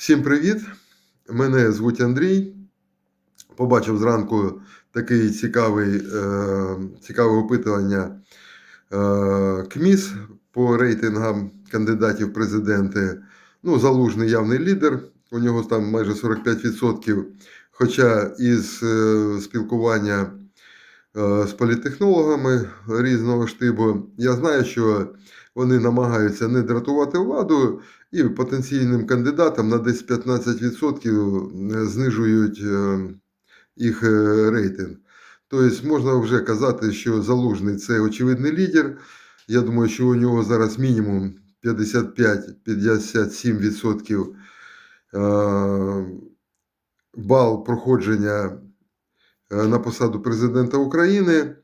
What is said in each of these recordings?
Всім привіт! Мене звуть Андрій. Побачив зранку такий цікавий, е, цікаве опитування е, КМІС по рейтингам кандидатів в президенти. Ну, залужний явний лідер. У нього там майже 45%. Хоча із е, спілкування з політтехнологами різного штибу, я знаю, що вони намагаються не дратувати владу і потенційним кандидатам на десь 15% знижують е, їх е, рейтинг. Тобто можна вже казати, що залужний це очевидний лідер. Я думаю, що у нього зараз мінімум 55-57% е, бал проходження е, на посаду президента України.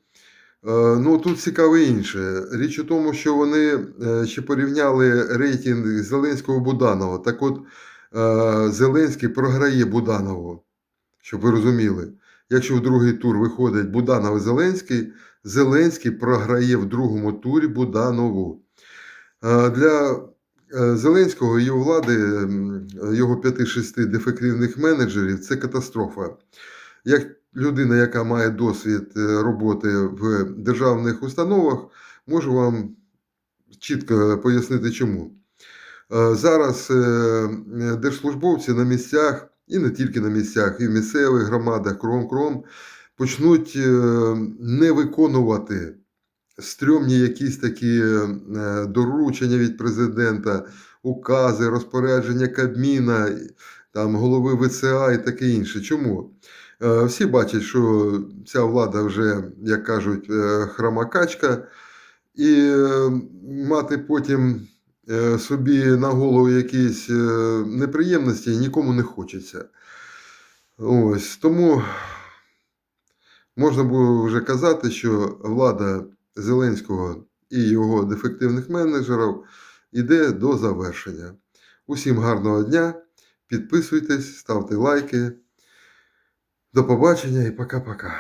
Е, Ну, тут цікаве інше. Річ у тому, що вони е, ще порівняли рейтинг Зеленського Буданова. Так от, е, Зеленський програє Буданову, щоб ви розуміли. Якщо в другий тур виходить Буданов і Зеленський, Зеленський програє в другому турі Буданову. Е, Для е, Зеленського і його влади, його 5-6 дефективних менеджерів це катастрофа. Як людина, яка має досвід е, роботи в державних установах, можу вам чітко пояснити, чому. Е, Зараз е, держслужбовці на місцях, і не тільки на місцях, і в місцевих громадах, кром-кром, почнуть не виконувати стрьомні якісь такі доручення від президента, укази, розпорядження Кабміна, там, голови ВЦА і таке інше. Чому? Е, Всі бачать, що ця влада вже, як кажуть, е, храмакачка, і е, мати потім собі на голову якісь неприємності нікому не хочеться. Ось тому можна було вже казати, що влада Зеленського і його дефективних менеджерів іде до завершення. Усім гарного дня, підписуйтесь, ставте лайки. До побачення і пока-пока.